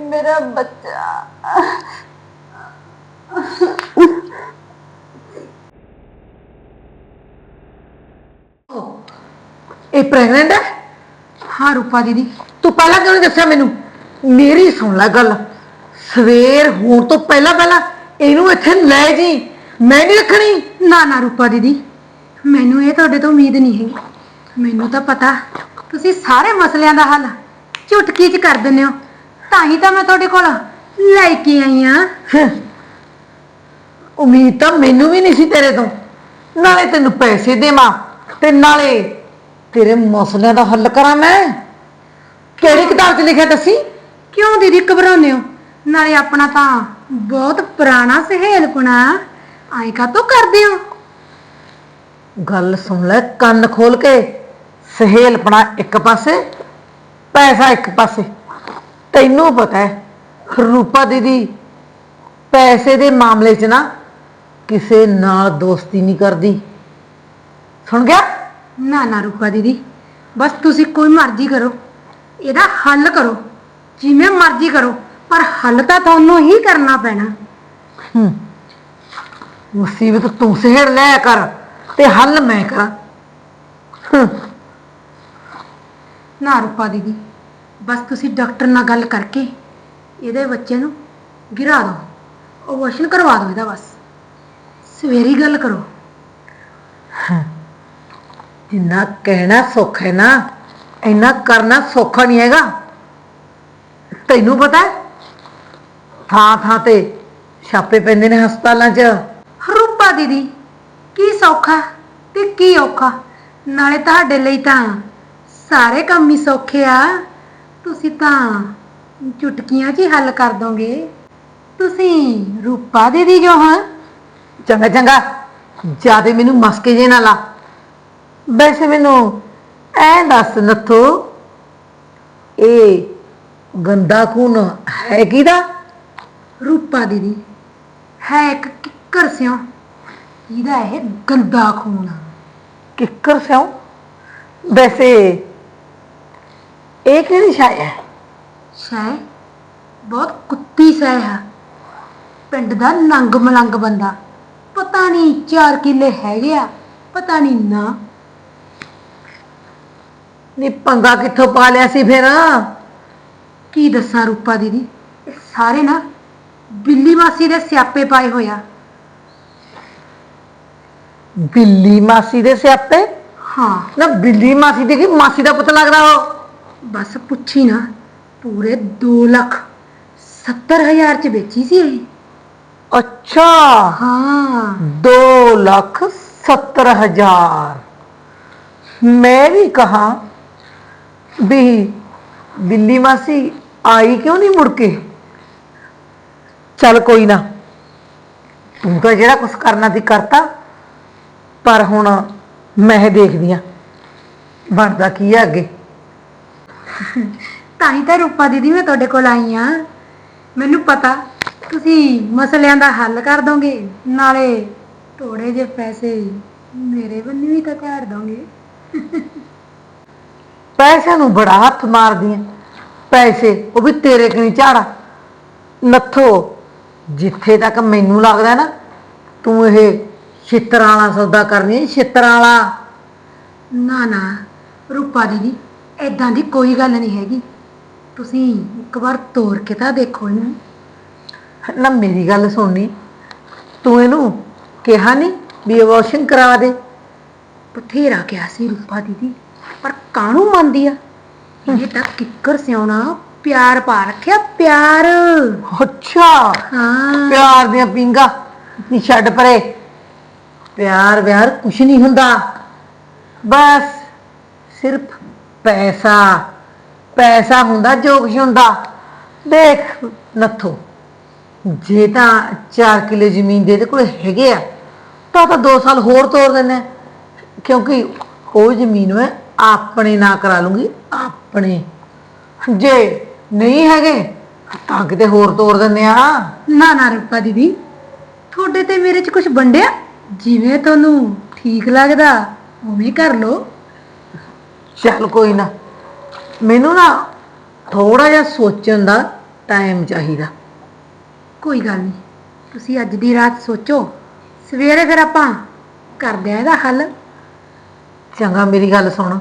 ਮੇਰਾ ਬੱਚਾ। ਇਹ ਪ੍ਰੈਗਨੈਂਟ ਹੈ? ਹਾਂ, ਰੂਪਾ ਦੀਦੀ। ਤੂੰ ਪਹਿਲਾਂ ਕਿਉਂ ਨਹੀਂ ਦੱਸਿਆ ਮੈਨੂੰ? ਮੇਰੀ ਸੁਣ ਲੈ ਗੱਲ। ਸਵੇਰ ਹੋਣ ਤੋਂ ਪਹਿਲਾਂ ਪਹਿਲਾਂ ਇਹਨੂੰ ਇੱਥੇ ਲੈ ਜੀ। ਮੈਂ ਨਹੀਂ ਰੱਖਣੀ। ਨਾ ਨਾ, ਰੂਪਾ ਦੀਦੀ। ਮੈਨੂੰ ਇਹ ਤੁਹਾਡੇ ਤੋਂ ਉਮੀਦ ਨਹੀਂ ਹੈਗੀ। ਮੈਨੂੰ ਤਾਂ ਪਤਾ। ਤੁਸੀਂ ਸਾਰੇ ਮਸਲਿਆਂ ਦਾ ਹੱਲ ਚੁਟਕੀ 'ਚ ਕਰ ਦਿੰਦੇ ਹੋ। ਤਾਂ ਹੀ ਤਾਂ ਮੈਂ ਤੁਹਾਡੇ ਕੋਲ ਲੈ ਕੇ ਆਈ ਆ। ਹੰ। ਉਮੀਦ ਤਾਂ ਮੈਨੂੰ ਵੀ ਨਹੀਂ ਸੀ ਤੇਰੇ ਤੋਂ। ਨਾਲੇ ਤੈਨੂੰ ਪੈਸੇ ਦੇਵਾਂ ਤੇ ਨਾਲੇ ਤੇਰੇ ਮਸਲਿਆਂ ਦਾ ਹੱਲ ਕਰਾਂ ਮੈਂ। ਕਿਹੜੀ ਕਿਤਾਬ 'ਚ ਲਿਖਿਆ ਦੱਸੀ? ਕਿਉਂ ਦੀਦੀ ਘਬਰਾਉਂਦੇ ਹੋ? ਨਾਲੇ ਆਪਣਾ ਤਾਂ ਬਹੁਤ ਪੁਰਾਣਾ ਸਹੇਲਪੁਣਾ ਆਈ ਕਾ ਤੋਂ ਕਰਦੇ ਹੋ? ਗੱਲ ਸੁਣ ਲੈ ਕੰਨ ਖੋਲ ਕੇ। ਸਹੇਲਪਣਾ ਇੱਕ ਪਾਸੇ ਪੈਸਾ ਇੱਕ ਪਾਸੇ। ਤੈਨੂੰ ਪਤਾ ਹੈ ਰੂਪਾ ਦੀਦੀ ਪੈਸੇ ਦੇ ਮਾਮਲੇ 'ਚ ਨਾ ਕਿਸੇ ਨਾਲ ਦੋਸਤੀ ਨਹੀਂ ਕਰਦੀ। ਸੁਣ ਗਿਆ? ਨਾ ਨਾ ਰੂਪਾ ਦੀਦੀ ਬਸ ਤੁਸੀਂ ਕੋਈ ਮਰਜ਼ੀ ਕਰੋ ਇਹਦਾ ਹੱਲ ਕਰੋ ਜਿਵੇਂ ਮਰਜ਼ੀ ਕਰੋ ਪਰ ਹੱਲ ਤਾਂ ਤੁਹਾਨੂੰ ਹੀ ਕਰਨਾ ਪੈਣਾ। ਹੂੰ ਮੁਸੀਬਤ ਤੂੰ ਸਹਿੜ ਲਿਆ ਕਰ ਤੇ ਹੱਲ ਮੈਂ ਕਰਾਂ। ਹੂੰ। ਨਾ ਰੂਪਾ ਦੀਦੀ ਬਸ ਤੁਸੀਂ ਡਾਕਟਰ ਨਾਲ ਗੱਲ ਕਰਕੇ ਇਹਦੇ ਬੱਚੇ ਨੂੰ ਗਿਰਾ ਦਿਓ। ਓਪਰੇਸ਼ਨ ਕਰਵਾ ਦਿਓ ਇਹਦਾ ਬਸ। ਸਵੇਰੀ ਗੱਲ ਕਰੋ। ਜਿੰਨਾ ਕਹਿਣਾ ਸੌਖਾ ਹੈ ਨਾ। ਇੰਨਾ ਕਰਨਾ ਸੌਖਾ ਨਹੀਂ ਹੈਗਾ। ਤੈਨੂੰ ਪਤਾ ਹੈ? ਥਾਂ ਥਾਂ ਤੇ ਛਾਪੇ ਪੈਂਦੇ ਨੇ ਹਸਪਤਾਲਾਂ 'ਚ। ਰੂਪਾ ਦੀਦੀ ਕੀ ਸੌਖਾ ਤੇ ਕੀ ਔਖਾ? ਨਾਲੇ ਤੁਹਾਡੇ ਲਈ ਤਾਂ ਸਾਰੇ ਕੰਮ ਹੀ ਸੌਖੇ ਆ। ਤੁਸੀਂ ਤਾਂ ਚੁਟਕੀਆਂ 'ਚ ਹੀ ਹੱਲ ਕਰ ਦੋਗੇ। ਤੁਸੀਂ ਰੂਪਾ ਦੀਦੀ ਜੋ ਹਾਂ। ਚੰਗਾ ਚੰਗਾ। ਜਿਆਦੇ ਮੈਨੂੰ ਮਸਕੇ ਜੇ ਨਾ ਲਾ। ਵੈਸੇ ਮੈਨੂੰ ਐ ਦੱਸ ਨੱਥੋ ਇਹ ਗੰਦਾ ਖੂਨ ਹੈ ਕਿਹਦਾ? ਰੂਪਾ ਦੀਦੀ ਹੈ ਇੱਕ ਕਿੱਕਰ ਸਿਓ। ਇਹਦਾ ਇਹ ਗੰਦਾ ਖੂਨ? ਕਿੱਕਰ ਸਿਓ? ਵੈਸੇ ਇਹ ਕਿਹੜੀ ਸ਼ਾਇ ਹੈ? ਸ਼ੈ ਬਹੁਤ ਕੁੱਤੀ ਸੈ ਹੈ। ਪਿੰਡ ਦਾ ਨੰਗ ਮਲੰਗ ਬੰਦਾ। ਪਤਾ ਨਹੀਂ 4 ਕਿੱਲੇ ਹੈਗੇ ਆ ਪਤਾ ਨਹੀਂ ਨਾ। ਨੀ ਪੰਗਾ ਕਿੱਥੋਂ ਪਾ ਲਿਆ ਸੀ ਫਿਰ? ਕੀ ਦੱਸਾਂ ਰੂਪਾ ਦੀਦੀ? ਇਹ ਸਾਰੇ ਨਾ ਬਿੱਲੀ ਮਾਸੀ ਦੇ ਸਿਆਪੇ ਪਾਏ ਹੋਇਆ ਬਿੱਲੀ ਮਾਸੀ ਦੇ ਸਿਆਪੇ? ਹਾਂ। ਨਾ ਬਿੱਲੀ ਮਾਸੀ ਦੀ ਕੀ ਮਾਸੀ ਦਾ ਪੁੱਤ ਲੱਗਦਾ ਉਹ? ਬਸ ਪੁੱਛੀ ਨਾ ਪੂਰੇ 2 ਲੱਖ 70 ਹਜ਼ਾਰ ਚ ਵੇਚੀ ਸੀ ਇਹ। ਅੱਛਾ। ਹਾਂ। 2 ਲੱਖ 70 ਹਜ਼ਾਰ। ਮੈਂ ਵੀ ਕਹਾ ਵੀ ਬਿੱਲੀ ਮਾਸੀ ਆਈ ਕਿਉਂ ਨਹੀਂ ਮੁੜ ਕੇ? ਚੱਲ ਕੋਈ ਨਾ ਤੂੰ ਤਾਂ ਜਿਹੜਾ ਕੁਝ ਕਰਨਾ ਸੀ ਕਰਤਾ ਪਰ ਹੁਣ ਮੈਂ ਦੇਖਦੀ ਆ ਬਣਦਾ ਕੀ ਹੈ ਅੱਗੇ। ਤਾਂ ਹੀ ਤਾਂ ਰੂਪਾ ਦੀਦੀ ਮੈਂ ਤੁਹਾਡੇ ਕੋਲ ਆਈ ਆ। ਮੈਨੂੰ ਪਤਾ, ਤੁਸੀਂ ਮਸਲਿਆਂ ਦਾ ਹੱਲ ਕਰ ਦੋਗੇ, ਨਾਲੇ ਥੋੜੇ ਜਿਹੇ ਪੈਸੇ ਮੇਰੇ ਬੰਨੀ ਵੀ ਤਾਂ ਝਾੜ ਦੋਗੇ। ਪੈਸਿਆਂ ਨੂੰ ਬੜਾ ਹੱਥ ਮਾਰਦੀ ਐ ਪੈਸੇ, ਉਹ ਵੀ ਤੇਰੇ ਕਨੀ ਝਾੜਾ। ਨੱਥੋ, ਜਿੱਥੇ ਤੱਕ ਮੈਨੂੰ ਲੱਗਦਾ ਨਾ, ਤੂੰ ਇਹ ਛਿੱਤਰਾਂ ਵਾਲਾ ਸੌਦਾ ਕਰਨੀ ਛਿੱਤਰਾਂ ਵਾਲਾ। ਨਾ ਨਾ, ਰੂਪਾ ਦੀਦੀ ਐਦਾਂ ਦੀ ਕੋਈ ਗੱਲ ਨਹੀਂ ਹੈਗੀ। ਤੁਸੀਂ ਇੱਕ ਵਾਰ ਤੋਰ ਕੇ ਤਾਂ ਦੇਖੋ ਇਹਨੂੰ। ਨਾ ਮੇਰੀ ਗੱਲ ਸੁਣਨੀ। ਤੂੰ ਇਹਨੂੰ ਕਿਹਾ ਨਹੀਂ ਵੀ ਅਬੋਰਸ਼ਨ ਕਰਾ ਦੇ। ਬਥੇਰਾ ਕਿਹਾ ਸੀ ਰੂਪਾ ਦੀਦੀ ਪਰ ਕਾਹਨੂੰ ਮੰਨਦੀ ਆ? ਇਹ ਤਾਂ ਕਿੱਕਰ ਸਿਆਉਣਾ ਪਿਆਰ ਪਾ ਰੱਖਿਆ ਪਿਆਰ। ਅੱਛਾ। ਹਾਂ। ਪਿਆਰ ਦੀਆਂ ਪਿੰਗਾ ਨਹੀਂ ਛੱਡ ਪਰੇ। ਪਿਆਰ ਵਿਆਰ ਕੁਛ ਨਹੀਂ ਹੁੰਦਾ। ਬਸ ਸਿਰਫ ਪੈਸਾ ਪੈਸਾ ਹੁੰਦਾ, ਜੋ ਕੁਛ ਹੁੰਦਾ। ਦੇਖ ਨੱਥੋ, ਜੇ ਤਾਂ 4 ਕਿਲੇ ਜ਼ਮੀਨ ਦੇ ਤੇ ਕੋਲ ਹੈਗੇ ਆ, ਤਾਂ ਤਾਂ 2 ਸਾਲ ਹੋਰ ਤੋਰ ਦਿੰਦੇ ਆ। ਕਿਉਂਕਿ ਉਹ ਜ਼ਮੀਨ ਮੈਂ ਆਪਣੇ ਨਾਂ ਕਰਾ ਲੂੰਗੀ, ਆਪਣੇ। ਜੇ ਨਹੀਂ ਹੈਗੇ, ਤਾਂ ਕਿਤੇ ਹੋਰ ਤੋਰ ਦਿੰਦੇ ਆ। ਨਾ ਨਾ ਰੂਪਾ ਦੀਦੀ, ਤੁਹਾਡੇ ਤੇ ਮੇਰੇ 'ਚ ਕੁਝ ਵੰਡਿਆ? ਜਿਵੇਂ ਤੁਹਾਨੂੰ ਠੀਕ ਲੱਗਦਾ, ਉਵੇਂ ਕਰ ਲਓ। ਚੱਲ ਕੋਈ ਨਾ। ਮੈਨੂੰ ਨਾ ਥੋੜਾ ਜਿਹਾ ਸੋਚਣ ਦਾ ਟਾਈਮ ਚਾਹੀਦਾ। ਕੋਈ ਗੱਲ ਨਹੀਂ। ਤੁਸੀਂ ਅੱਜ ਦੀ ਰਾਤ ਸੋਚੋ। ਸਵੇਰੇ ਫਿਰ ਆਪਾਂ ਕਰਦੇ ਆ ਇਹਦਾ ਹੱਲ। ਚੰਗਾ ਮੇਰੀ ਗੱਲ ਸੁਣ।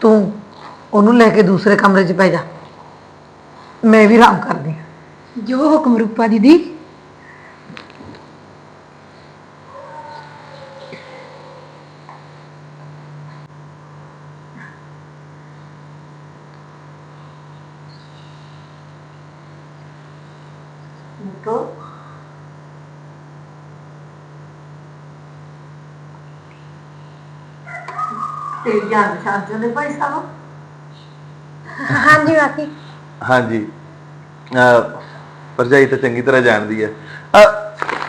ਤੂੰ ਉਹਨੂੰ ਲੈ ਕੇ ਦੂਸਰੇ ਕਮਰੇ 'ਚ ਪੈ ਜਾ। ਮੈਂ ਵੀ ਆਰਾਮ ਕਰਦੀ ਹਾਂ ਜੋ ਹੁਕਮ ਰੂਪਾ ਦੀਦੀ ਨੇ ਭਾਈ ਸਾਹਿਬ। ਹਾਂਜੀ ਹਾਂਜੀ। ਭਰਜਾਈ ਤਾਂ ਚੰਗੀ ਤਰ੍ਹਾਂ ਜਾਣਦੀ ਹੈ।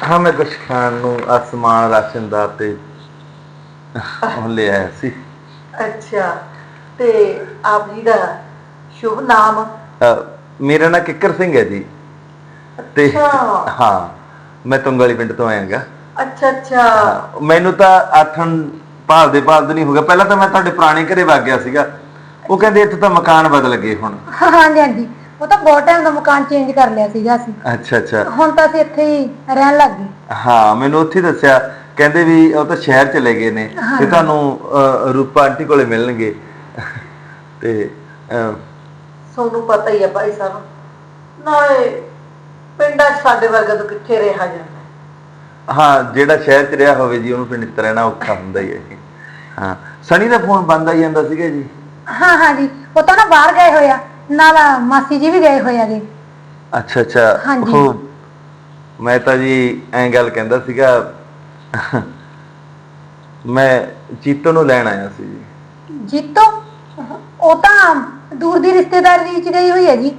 ਹਾਂ ਮੈਂ ਕੁਛ ਖਾਣ ਨੂੰ ਅਸਮਾਨ ਰਾਸ਼ਨ ਦਾ ਤੇ ਉਹ ਲੈ ਆਇਆ ਸੀ। ਅੱਛਾ ਤੇ ਆਪ ਜੀ ਦਾ ਸ਼ੁਭ ਨਾਮ? ਮੇਰਾ ਨਾਂ ਕਿੱਕਰ ਸਿੰਘ ਹੈ ਜੀ। ਤੇ ਅੱਛਾ। ਹਾਂ ਮੈਂ ਤੁੰਗਲੀ ਪਿੰਡ ਤੋਂ ਆਇਆਗਾ। ਅੱਛਾ ਅੱਛਾ। ਮੈਨੂੰ ਤਾਂ ਆਥਣ ਭਾਲਦੇ ਭਾਲਦੇ ਨਹੀਂ ਹੋ ਗਿਆ। ਪਹਿਲਾਂ ਤਾਂ ਮੈਂ ਤੁਹਾਡੇ ਪੁਰਾਣੇ ਘਰੇ ਵਗ ਗਿਆ ਸੀਗਾ। ਉਹ ਕਹਿੰਦੇ ਇੱਥੇ ਤਾਂ ਮਕਾਨ ਬਦਲ ਗਏ ਹੁਣ। ਹਾਂਜੀ ਹਾਂਜੀ। ਉਹ ਤਾਂ ਬਹੁਤ ਟਾਈਮ ਦਾ ਮਕਾਨ ਚੇਂਜ ਕਰ ਲਿਆ ਸੀਗਾ ਅਸੀਂ। ਅੱਛਾ ਅੱਛਾ। ਹੁਣ ਤਾਂ ਅਸੀਂ ਇੱਥੇ ਹੀ ਰਹਿਣ ਲੱਗ ਗਏ। ਹਾਂ ਮੈਨੂੰ ਉੱਥੇ ਹੀ ਦੱਸਿਆ। ਕਹਿੰਦੇ ਵੀ ਉਹ ਤਾਂ ਸ਼ਹਿਰ ਚਲੇ ਗਏ ਨੇ ਤੇ ਤੁਹਾਨੂੰ ਅਹ, ਰੂਪਾ ਆਂਟੀ ਕੋਲੇ ਮਿਲਣਗੇ। ਤੇ ਅਹ, ਤੁਹਾਨੂੰ ਪਤਾ ਹੀ ਹੈ ਭਾਈ ਸਾਹਿਬ। ਨਾਲੇ ਪਿੰਡਾਂ 'ਚ ਸਾਡੇ ਵਰਗਾ ਤਾਂ ਕਿੱਥੇ ਰਿਹਾ ਜਾਂਦਾ? ਹਾਂ ਜਿਹੜਾ ਸ਼ਹਿਰ ਚ ਰਿਹਾ ਹੋਵੇ ਜੀ ਉਹਨੂੰ ਪਿੰਡ ਚ ਰਹਿਣਾ ਔਖਾ ਹੁੰਦਾ ਹੀ ਹੈ ਜੀ। ਹਾਂ ਸਣੀ ਦਾ ਫੋਨ ਬੰਦ ਆਈ ਜਾਂਦਾ ਸੀਗਾ ਜੀ। ਹਾਂ ਹਾਂ ਜੀ ਉਹ ਤਾਂ ਨਾ ਬਾਹਰ ਗਏ ਹੋਇਆ ਨਾਲ ਮਾਸੀ ਜੀ ਵੀ ਗਏ ਹੋਏ ਆਗੇ ਅੱਛਾ ਅੱਛਾ ਹਾਂਜੀ। ਉਹ ਮੈਂ ਤਾਂ ਜੀ ਐਂ ਗੱਲ ਕਹਿੰਦਾ ਸੀਗਾ ਮੈਂ ਚੀਤੋ ਨੂੰ ਲੈਣ ਆਇਆ ਸੀ ਜੀ। ਜੀਤੋ? ਉਹ ਤਾਂ ਦੂਰ ਦੀ ਰਿਸ਼ਤੇਦਾਰੀ ਵਿੱਚ ਗਈ ਹੋਈ ਹੈ ਜੀ।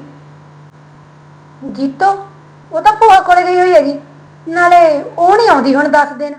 ਜੀਤੋ? ਉਹ ਤਾਂ ਭੂਆ ਕੋਲੇ ਗਈ ਹੋਈ ਹੈਗੀ। ਨਾਲੇ ਉਹ ਨਹੀਂ ਆਉਂਦੀ ਹੁਣ 10 ਦਿਨ।